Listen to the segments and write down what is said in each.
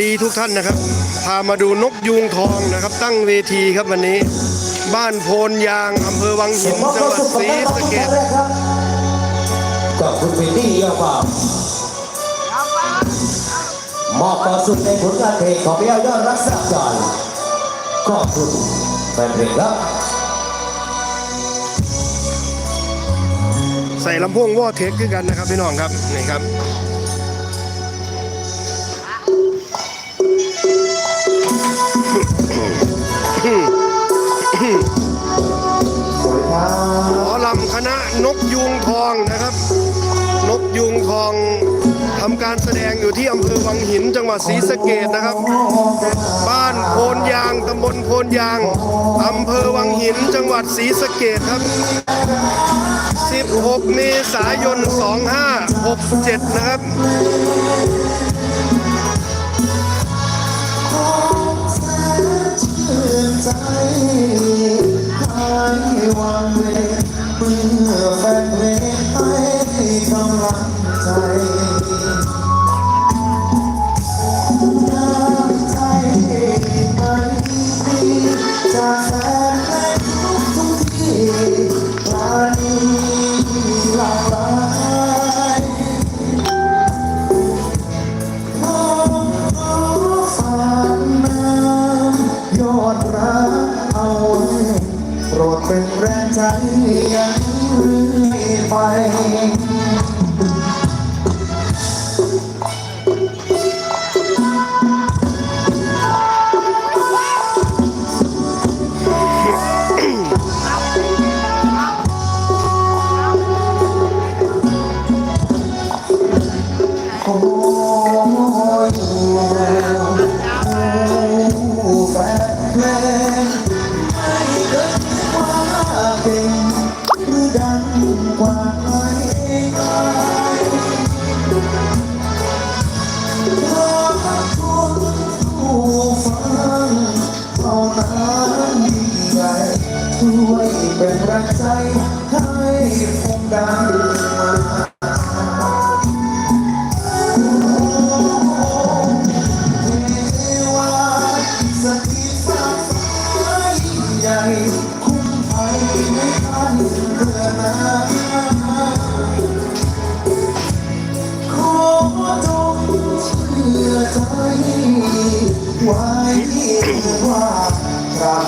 ดีทุกท่านนะครับ พามาดูนกยูงทองนะครับ ตั้งเวทีครับวันนี้ บ้านโพนยางอำเภอวังหินจังหวัดศรีสะเกษกับคุณวินนี่ยอดฟาร์มมอบความสุขในผลงานเพลงของพี่ยอดรักษาใจขอบคุณแฟนเพลงครับใส่ลำโพงวอเทคคือกันนะครับพี่น้องครับนี่ครับ หมอลำคณะนกยูงทองนะครับ นกยูงทองทำการแสดงอยู่ที่อำเภอวังหินจังหวัดศรีสะเกดนะครับ บ้านโพนยางตำบลโพนยางอำเภอวังหินจังหวัดศรีสะเกดครับ 16 เมษายน 2567 นะครับ ยิ่งใหญ่ช่วยเป็นแรงใจให้ผมดังมา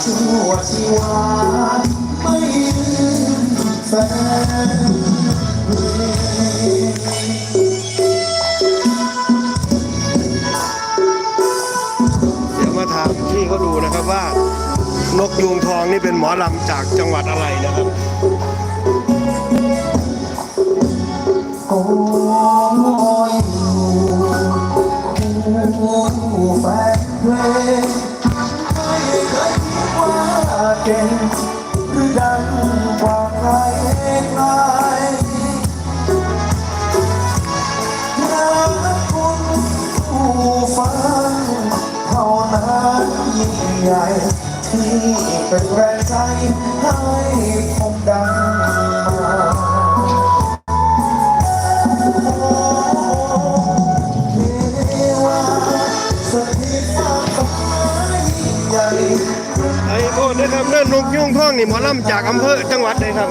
ชั่วชีวาไม่ลืมแฟนเดี๋ยวมาถามพี่เขาดูนะครับว่า นกยูงทองนี่เป็นหมอลำจากจังหวัดอะไรนะครับโอ้ยแฟนเพลง ไม่เคยคิดว่าเก่งหรือดังกว่าใครใครรักคุณผู้ฟังเท่านั้นยิ่งใหญ่ ที่เป็นแรงใจให้ผมดัง ทษนะครับเรื่องนกยูงทองนี่หมอลำจากอำเภอจังหวัดไหนครับ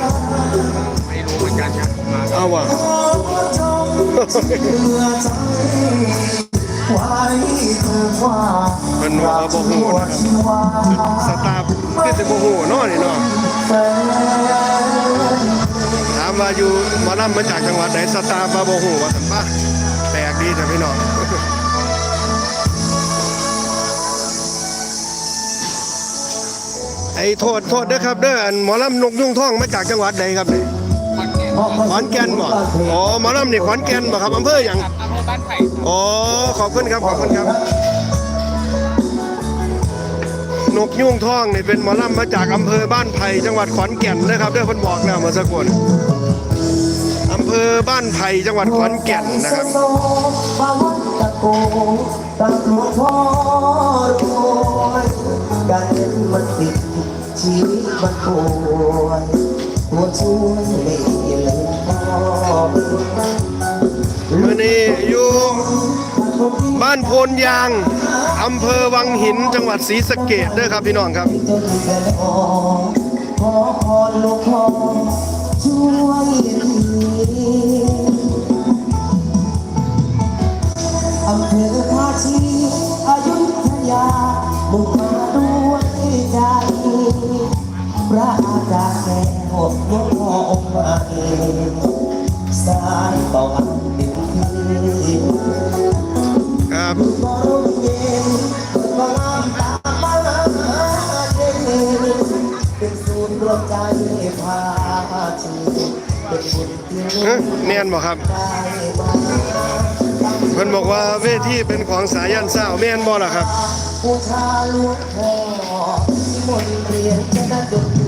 ไม่รู้เหมือนกันครับมาก็เอาว่ะมันว่าบ่ฮู้นะครับสตาร์ก็จะโมโหเนาะนี่เนาะถามว่าอยู่หมอลำมาจากจังหวัดไหนสตาร์บาโบหูว่าสัมป้าแปลกดีแต่พี่น้อง ไอ้โทษโทษเด้อครับเด้ออันหมอลำนกยุ่งท่องมาจากจังหวัดใดครับนี่ขอนแก่นบ่อ๋อหมอลำนี่ขอนแก่นบ่ครับอำเภอหยังอำเภอบ้านไผ่อ๋อขอบคุณครับขอบคุณครับ นกยุ่งท่องนี่เป็นหมอลำมาจากอำเภอบ้านไผ่จังหวัดขอนแก่นนะครับเด้อเพิ่นบอกแล้วเมื่อสักครู่อำเภอบ้านไผ่จังหวัดขอนแก่นนะครับบาวันตะโกตะหลวพ่อรวยการเงินมันติด ชีวิตมันป่วยหัวช่วยไม่เลยพอมื่อนี้อยู่บ้านโพนยาง อำเภอวังหินจังหวัดศรีสะเกดด้วยครับพี่น้องครับขอพรหลวงพ่อช่วย สายต่ออันเป็นที่ครับก็ร่มเย็นก็งามตามาเย็นเป็นศูนย์รวมใจพาชีเป็นบุญที่เอ๊ะแม่นบ่ครับเพิ่นบอกว่าเวทีเป็นของสายันเศร้าแม่นบ่ล่ะครับบูชาลวงพ่อมนเรียนจะได้ดน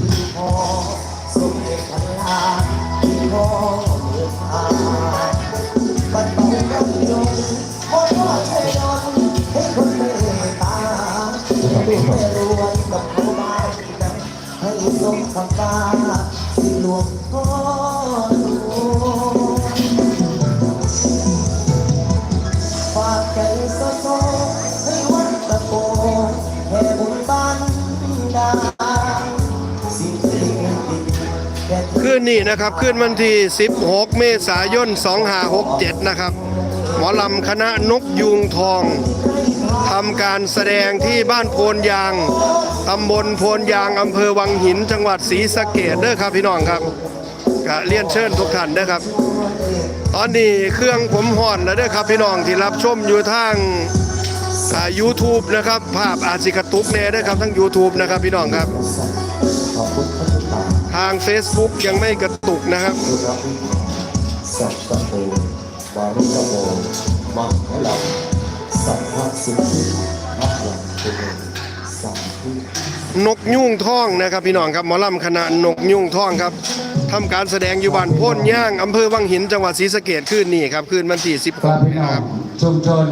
ไม่รวยกับเขาบ้านนะให้สมคำตาที่หลวงพ่อหลวงฝากใจโซโซให้วัดตะโกแห่บุญบันดาลสิ่งที่ดีแก่คืนนี้นะครับคืนวันที่ 16 เมษายน 2567 นะครับ หมอลำคณะนกยูงทอง ทำการแสดงที่บ้านโพนยางตำบลโพนยางอำเภอวังหิน จังหวัดศรีสะเกดเด้อครับพี่น้องครับก็เรียนเชิญทุกท่านเด้อครับ ตอนนี้เครื่องผมห่อนแล้วเด้อครับพี่น้องที่รับชมอยู่ทางอ่า YouTube นะครับภาพอาจิกระตุกแน่เด้อครับทั้ง YouTube นะครับพี่น้องครับ ทาง Facebook ยังไม่กระตุกนะครับสุรวิสัพพะโตวารุตโมมังคลัง สัพพะสิทธิพระลังตุเรสัมพุนกยุ่งท่องนะครับพี่น้องครับหมอลำคณะนกยุ่งท่องครับทำการแสดงอยู่บ้านโพ่นย่างอำเภอวังหินจังหวัดศรีสะเกดคืนนี้ครับคืนวันที่ครับพี่16น้อนะคงรับชุมชน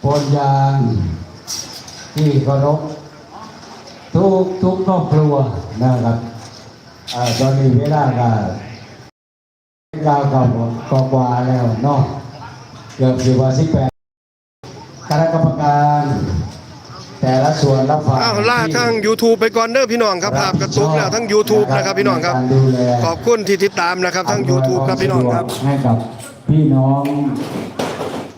โพนยางที่เคารพทุกทุกครอบครัวนะครับอ่าตอนนี้เวลาก็เก้ากับกกว่าแล้วเนาะเกือบสิบวันสิบแปด คณะกรรมการ แต่ละส่วนรับฟังอ้าวล่าทาง YouTube ไปก่อนเด้อพี่น้องครับภาพกระตุกแล้วทั้ง YouTube นะครับพี่น้องครับในกาดูแลขอบคุณที่ติดตามนะครับทั้ง YouTube ครับพี่น้องครับ ให้กับพี่น้อง